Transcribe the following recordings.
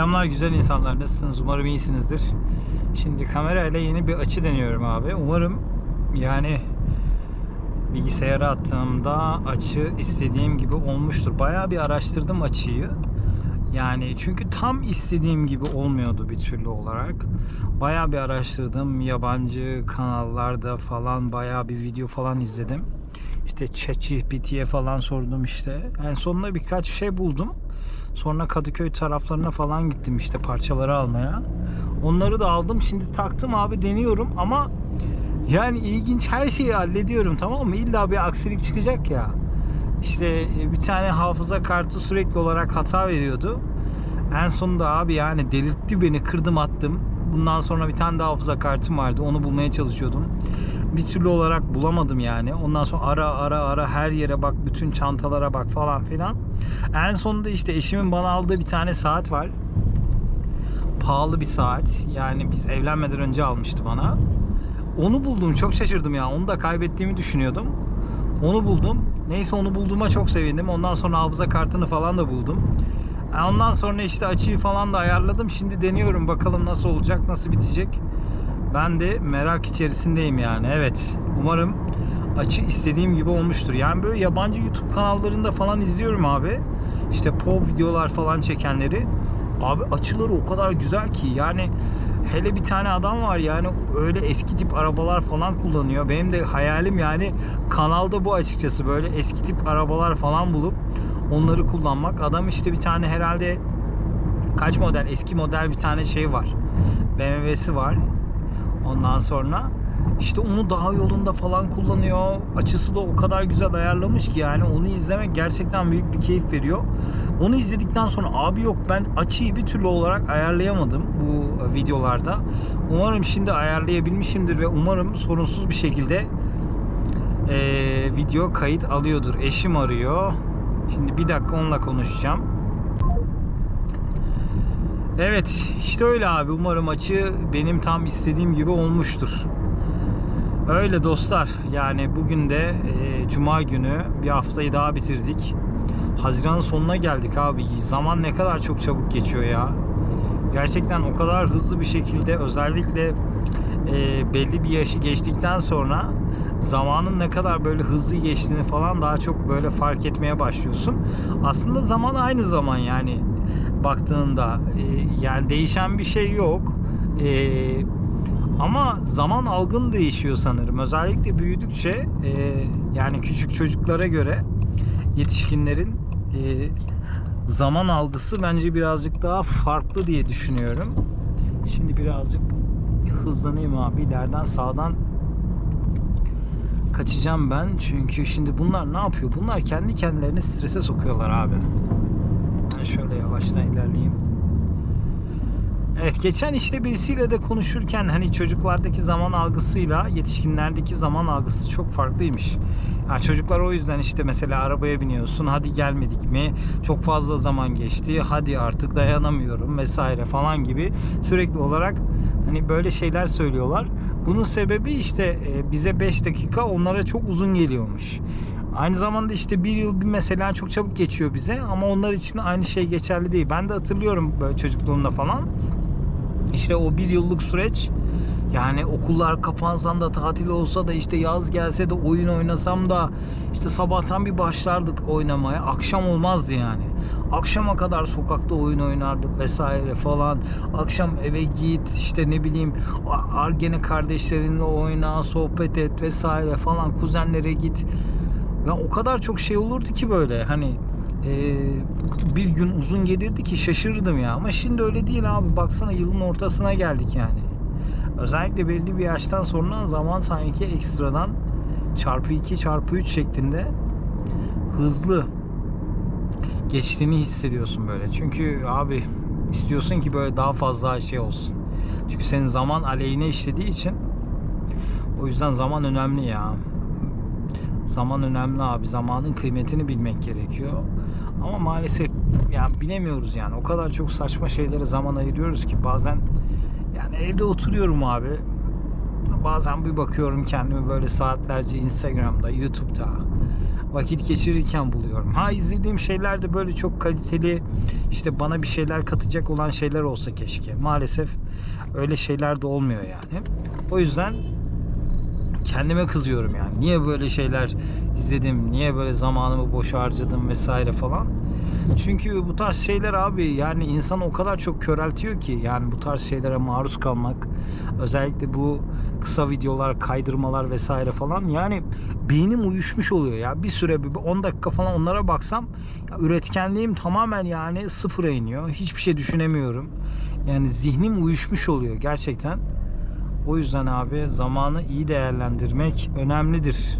Selamlar güzel insanlar. Nasılsınız? Umarım iyisinizdir. Şimdi kamerayla yeni bir açı deniyorum abi. Umarım yani bilgisayara attığımda açı istediğim gibi olmuştur. Bayağı bir araştırdım açıyı. Yani çünkü tam istediğim gibi olmuyordu bir türlü olarak. Bayağı bir araştırdım. Yabancı kanallarda falan bayağı bir video falan izledim. İşte ChatGPT'ye falan sordum işte. En sonunda birkaç şey buldum. Sonra Kadıköy taraflarına falan gittim işte parçaları almaya. Onları da aldım. Şimdi taktım abi deniyorum ama yani ilginç her şeyi hallediyorum tamam mı? İlla bir aksilik çıkacak ya. İşte e, bir tane hafıza kartı sürekli olarak hata veriyordu. En sonunda abi yani delirtti beni kırdım attım. Bundan sonra bir tane daha hafıza kartım vardı. Onu bulmaya çalışıyordum. Bir türlü olarak bulamadım yani. Ondan sonra ara ara ara her yere bak, bütün çantalara bak falan filan. En sonunda işte eşimin bana aldığı bir tane saat var. Pahalı bir saat. Yani biz evlenmeden önce almıştı bana. Onu buldum. Çok şaşırdım ya. Onu da kaybettiğimi düşünüyordum. Onu buldum. Neyse onu bulduğuma çok sevindim. Ondan sonra hafıza kartını falan da buldum. Ondan sonra işte açıyı falan da ayarladım. Şimdi deniyorum bakalım nasıl olacak, nasıl bitecek. Ben de merak içerisindeyim yani. Evet. Umarım açı istediğim gibi olmuştur. Yani böyle yabancı YouTube kanallarında falan izliyorum abi. İşte POV videolar falan çekenleri. Abi açıları o kadar güzel ki yani hele bir tane adam var yani öyle eski tip arabalar falan kullanıyor. Benim de hayalim yani kanalda bu açıkçası böyle eski tip arabalar falan bulup onları kullanmak. Adam işte bir tane herhalde kaç model eski model bir tane şey var. BMW'si var. Ondan sonra işte onu daha yolunda falan kullanıyor. Açısı da o kadar güzel ayarlamış ki yani onu izlemek gerçekten büyük bir keyif veriyor. Onu izledikten sonra abi yok ben açıyı bir türlü olarak ayarlayamadım bu videolarda. Umarım şimdi ayarlayabilmişimdir ve umarım sorunsuz bir şekilde eee, video kayıt alıyordur. Eşim arıyor. Şimdi bir dakika onunla konuşacağım. Evet işte öyle abi umarım açı benim tam istediğim gibi olmuştur. Öyle dostlar yani bugün de e, cuma günü bir haftayı daha bitirdik. Haziran'ın sonuna geldik abi. Zaman ne kadar çok çabuk geçiyor ya. Gerçekten o kadar hızlı bir şekilde özellikle e, belli bir yaşı geçtikten sonra zamanın ne kadar böyle hızlı geçtiğini falan daha çok böyle fark etmeye başlıyorsun. Aslında zaman aynı zaman yani baktığında e, yani değişen bir şey yok. E, ama zaman algın değişiyor sanırım. Özellikle büyüdükçe e, yani küçük çocuklara göre yetişkinlerin e, zaman algısı bence birazcık daha farklı diye düşünüyorum. Şimdi birazcık hızlanayım abi. İleriden sağdan kaçacağım ben. Çünkü şimdi bunlar ne yapıyor? Bunlar kendi kendilerini strese sokuyorlar abi. Ben şöyle yavaştan ilerleyeyim. Evet geçen işte birisiyle de konuşurken hani çocuklardaki zaman algısıyla yetişkinlerdeki zaman algısı çok farklıymış. Ya çocuklar o yüzden işte mesela arabaya biniyorsun hadi gelmedik mi çok fazla zaman geçti hadi artık dayanamıyorum vesaire falan gibi sürekli olarak hani böyle şeyler söylüyorlar. Bunun sebebi işte e, bize 5 dakika onlara çok uzun geliyormuş. Aynı zamanda işte bir yıl bir mesela çok çabuk geçiyor bize ama onlar için aynı şey geçerli değil. Ben de hatırlıyorum böyle çocukluğumda falan. İşte o bir yıllık süreç yani okullar kapansan da tatil olsa da işte yaz gelse de oyun oynasam da işte sabahtan bir başlardık oynamaya. Akşam olmazdı yani. Akşama kadar sokakta oyun oynardık vesaire falan. Akşam eve git işte ne bileyim Argene kardeşlerinle oyna, sohbet et vesaire falan. Kuzenlere git. Ya o kadar çok şey olurdu ki böyle hani e, bir gün uzun gelirdi ki şaşırırdım ya. Ama şimdi öyle değil abi. Baksana yılın ortasına geldik yani. Özellikle belli bir yaştan sonra zaman sanki ekstradan çarpı 2 çarpı 3 şeklinde hızlı geçtiğini hissediyorsun böyle. Çünkü abi istiyorsun ki böyle daha fazla şey olsun. Çünkü senin zaman aleyhine işlediği için o yüzden zaman önemli ya. Zaman önemli abi. Zamanın kıymetini bilmek gerekiyor. Ama maalesef yani bilemiyoruz yani. O kadar çok saçma şeylere zaman ayırıyoruz ki bazen yani evde oturuyorum abi. Bazen bir bakıyorum kendimi böyle saatlerce Instagram'da, YouTube'da vakit geçirirken buluyorum. Ha izlediğim şeyler de böyle çok kaliteli işte bana bir şeyler katacak olan şeyler olsa keşke. Maalesef öyle şeyler de olmuyor yani. O yüzden kendime kızıyorum yani. Niye böyle şeyler izledim? Niye böyle zamanımı boş harcadım vesaire falan. Çünkü bu tarz şeyler abi yani insan o kadar çok köreltiyor ki yani bu tarz şeylere maruz kalmak özellikle bu kısa videolar kaydırmalar vesaire falan yani beynim uyuşmuş oluyor ya bir süre bir 10 dakika falan onlara baksam ya üretkenliğim tamamen yani sıfıra iniyor hiçbir şey düşünemiyorum yani zihnim uyuşmuş oluyor gerçekten o yüzden abi zamanı iyi değerlendirmek önemlidir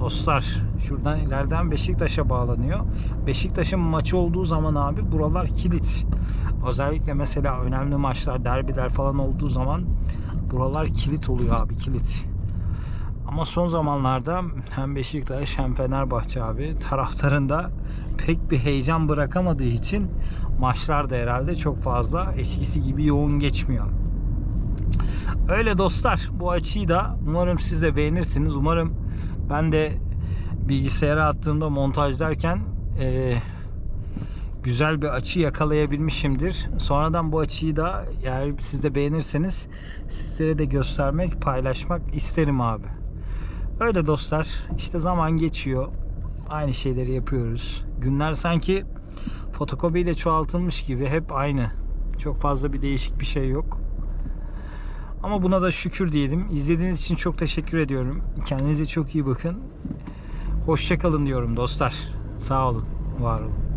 Dostlar şuradan ileriden Beşiktaş'a bağlanıyor. Beşiktaş'ın maçı olduğu zaman abi buralar kilit. Özellikle mesela önemli maçlar, derbiler falan olduğu zaman buralar kilit oluyor abi kilit. Ama son zamanlarda hem Beşiktaş hem Fenerbahçe abi taraftarında pek bir heyecan bırakamadığı için maçlar da herhalde çok fazla eskisi gibi yoğun geçmiyor. Öyle dostlar bu açıyı da umarım siz de beğenirsiniz. Umarım ben de bilgisayara attığımda montajlarken e, güzel bir açı yakalayabilmişimdir. Sonradan bu açıyı da eğer siz de beğenirseniz sizlere de göstermek, paylaşmak isterim abi. Öyle dostlar. işte zaman geçiyor. Aynı şeyleri yapıyoruz. Günler sanki fotokopiyle çoğaltılmış gibi hep aynı. Çok fazla bir değişik bir şey yok. Ama buna da şükür diyelim. İzlediğiniz için çok teşekkür ediyorum. Kendinize çok iyi bakın. Hoşçakalın diyorum dostlar. Sağ olun, var olun.